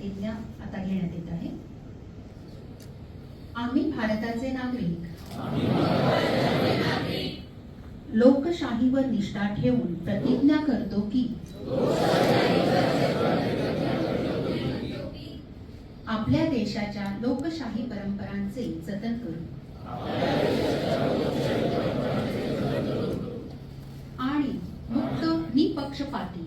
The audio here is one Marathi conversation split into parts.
प्रतिज्ञा आता घेण्यात येत आहे. आम्ही भारताचे नागरिक. लोकशाहीवर निष्ठा ठेवून प्रतिज्ञा करतो की आपल्या देशाच्या लोकशाही परंपरांचे जतन करू. आणि मुक्त निपक्षपाती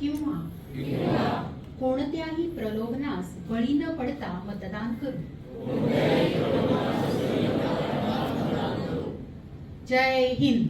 किंवा कोणत्याही प्रलोभनास बळी न पडता मतदान करू. जय हिंद.